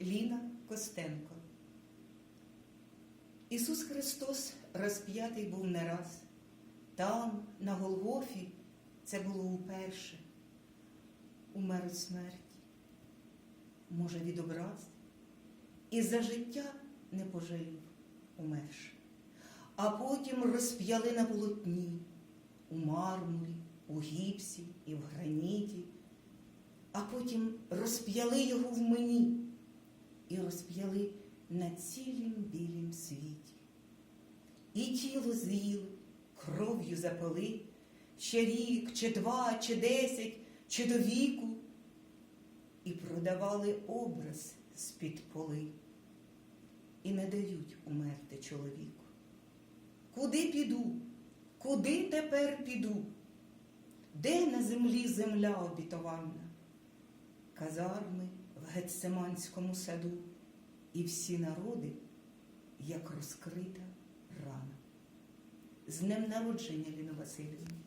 Ліна Костенко. Ісус Христос розп'ятий був не раз. Там, на Голгофі, це було уперше. Умер у смерті, може, від образ, і за життя не пожалів умерши. А потім розп'яли на полотні у мармурі, у гіпсі і в граніті, а потім розп'яли його в мені і розп'яли на цілім білім світі. І тіло з'їли, кров'ю запали, ще рік, чи два, чи десять, чи до віку, і продавали образ з-під поли, і не дають умерти чоловіку. Куди піду? Куди тепер піду? Де на землі земля обітована? Казарми в саду, і всі народи, як розкрита рана. З днем народження, Ліна Васильівна!